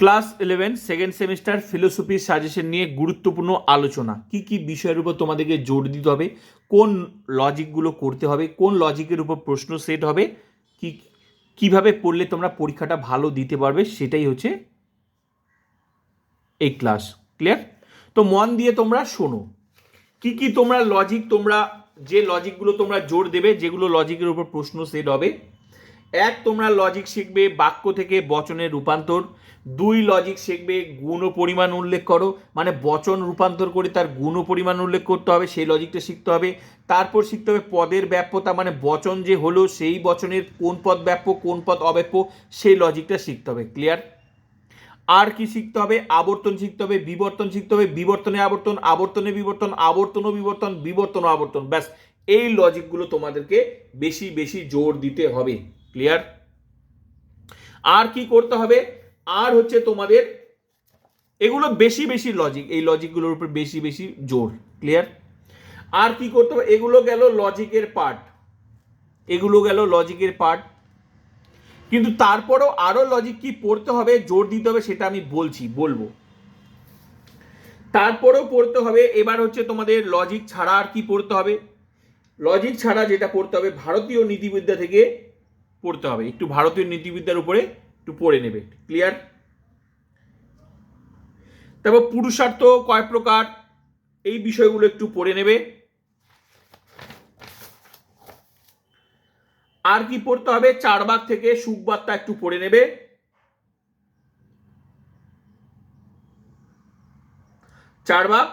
Class eleven second semester philosophy suggestion নিয়ে গুরুত্বপূর্ণ আলোচনা। কি কি বিষয়ের উপর তোমাদেরকে জোর দিতে হবে? কোন লজিকগুলো করতে হবে? কোন লজিকের উপর প্রশ্ন সেট হবে? কি, কীভাবে পড়লে তোমরা পরীক্ষাটা ভালো দিতে পারবে? সেটাই হচ্ছে এই ক্লাস ক্লিয়ার তো মন দিয়ে তোমরা শোনো। কি কি তোমরা লজিক তোমরা যে লজিকগুলো তোমরা জোর দেবে, যেগুলো লজিকের উপর প্রশ্ন সেট হবে এক, তোমরা লজিক শিখবে, বাক্য থেকে বচনের রূপান্তর। দুই লজিক শিখবে, গুণ পরিমাণ উল্লেখ করো। মানে বচন রূপান্তর করে তার গুণ পরিমাণ উল্লেখ করতে হবে, সেই লজিকটা শিখতে হবে। তারপর শিখতে হবে পদের ব্যাপ্যতা মানে বচন যে হলো, সেই বচনের কোন পদ ব্যাপ্য, কোন পদ অব্যাপ্য, সেই লজিকটা শিখতে হবে। ক্লিয়ার আর কি শিখতে হবে? আবর্তন শিখতে হবে, বিবর্তন শিখতে হবে। বিবর্তনে আবর্তন, আবর্তনে বিবর্তন, আবর্তন ও বিবর্তন বিবর্তন আবর্তন। ব্যাস, এই লজিকগুলো তোমাদেরকে বেশি বেশি জোর দিতে হবে। ক্লিয়ার আর কি করতে হবে? আর হচ্ছে তোমাদের এগুলো বেশি বেশি লজিক এই লজিকগুলোর উপর বেশি বেশি জোর ক্লিয়ার আর কি করতে হবে? এগুলো গেল লজিকের পার্ট এগুলো গেল লজিকের পার্ট কিন্তু তারপরও আরও লজিক কি পড়তে হবে, জোর দিতে হবে সেটা আমি বলছি, বলব। তারপরেও পড়তে হবে, এবার হচ্ছে তোমাদের লজিক ছাড়া আর কি পড়তে হবে? লজিক ছাড়া যেটা পড়তে হবে, ভারতীয় নীতিবিদ্যা থেকে পড়তে হবে। একটু ভারতীয় নীতিবিদ্যার উপরে একটু পড়ে নেবে। ক্লিয়ার তারপর পুরুষার্থ কয় প্রকার? এই বিষয়গুলো একটু পড়ে নেবে। আর কি পড়তে হবে? চার ভাগ থেকে সুখবার্তা একটু পড়ে নেবে। চার ভাগ।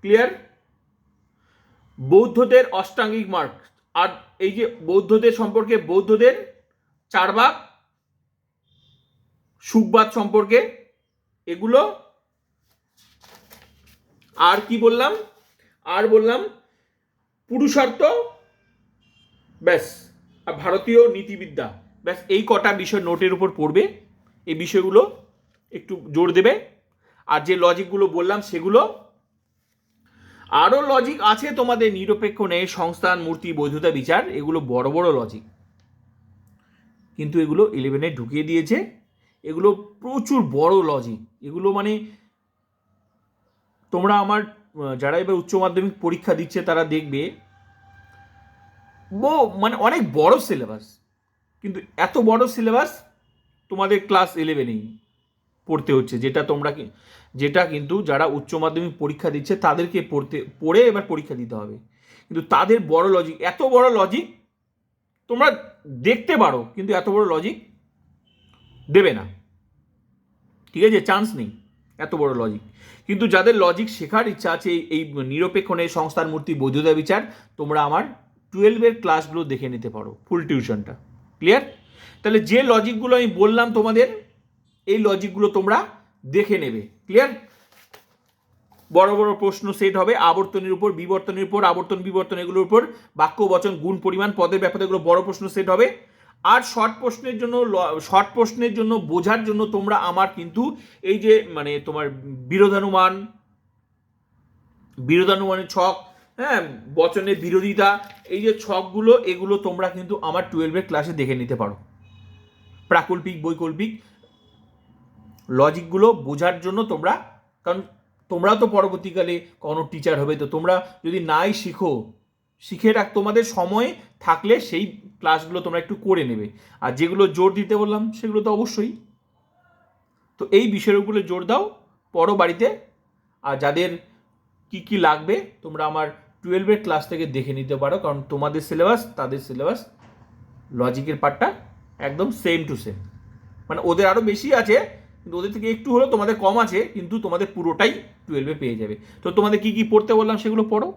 ক্লিয়ার বৌদ্ধদের অষ্টাঙ্গিক মার্গ। আর এই যে বৌদ্ধদের সম্পর্কে, বৌদ্ধদের চার ভাগ সুখবাদ সম্পর্কে, এগুলো আর কি বললাম? আর বললাম পুরুষার্থ, ব্যাস, আর ভারতীয় নীতিবিদ্যা, ব্যাস, এই কটা বিষয় নোটের উপর পড়বে। এই বিষয়গুলো একটু জোর দেবে। আর যে লজিকগুলো বললাম, সেগুলো আরও লজিক আছে তোমাদের নিরপেক্ষ নেই সংস্থান, মূর্তি, বৈধতা, বিচার, এগুলো বড় বড় লজিক কিন্তু এগুলো ইলেভেনে ঢুকিয়ে দিয়েছে, এগুলো প্রচুর বড় লজিক এগুলো মানে তোমরা আমার যারা এবার উচ্চ মাধ্যমিক পরীক্ষা দিচ্ছে তারা দেখবে, বো মানে অনেক বড় সিলেবাস কিন্তু এত বড় সিলেবাস তোমাদের ক্লাস ইলেভেনেই পড়তে হচ্ছে। যেটা তোমরা কি যেটা কিন্তু যারা উচ্চ মাধ্যমিক পরীক্ষা দিচ্ছে, তাদেরকে পড়তে পড়ে এবার পরীক্ষা দিতে হবে। কিন্তু তাদের বড় লজিক এত বড় লজিক তোমরা দেখতে পারো, কিন্তু এত বড় লজিক দেবে না। ঠিক আছে? চান্স নেই। এত বড় লজিক কিন্তু যাদের লজিক শেখার ইচ্ছা আছে, এই- নিরপেক্ষণে সংস্থার মূর্তি বৈধতা বিচার, তোমরা আমার টুয়েলভের ক্লাসগুলো দেখে নিতে পারো ফুল টিউশনটা ক্লিয়ার তাহলে যে লজিকগুলো আমি বললাম তোমাদের এই লজিকগুলো তোমরা দেখে নেবে। ক্লিয়ার বড় বড় প্রশ্ন সেট হবে, আবর্তনের উপর বিবর্তনের উপর, আবর্তন বিবর্তন এগুলোর উপর, বাক্য, বচন, গুণ, পরিমাণ, পদের ব্যাপারে এগুলো বড় প্রশ্ন সেট হবে। আর শর্ট প্রশ্নের জন্য শর্ট প্রশ্নের জন্য বোঝার জন্য তোমরা আমার কিন্তু এই যে মানে তোমার বিরোধানুমান, বিরোধানুমানের ছক হ্যাঁ বচনের বিরোধিতা, এই যে ছকগুলো, এগুলো তোমরা কিন্তু আমার টুয়েলভের ক্লাসে দেখে নিতে পারো। প্রাকল্পিক, বৈকল্পিক লজিকগুলো বোঝার জন্য তোমরা, কারণ তোমরা তো পরবর্তীকালে কোনো টিচার হবে, তো তোমরা যদি নাই শিখো, শিখে রাখ, তোমাদের সময় থাকলে সেই ক্লাসগুলো তোমরা একটু করে নেবে। আর যেগুলো জোর দিতে বললাম, সেগুলো তো অবশ্যই। তো এই বিষয়ের উপরে জোর দাও পরও বাড়িতে। আর যাদের কি কি লাগবে, তোমরা আমার টুয়েলভের ক্লাস থেকে দেখে নিতে পারো, কারণ তোমাদের সিলেবাস তাদের সিলেবাস লজিকের পার্টটা একদম সেম টু সেম মানে ওদের আরও বেশি আছে কিন্তু ওদের থেকে একটু হলেও তোমাদের কম আছে, কিন্তু তোমাদের পুরোটাই টুয়েলভে পেয়ে যাবে। তো তোমাদের কি কি পড়তে বললাম সেগুলো পড়ো।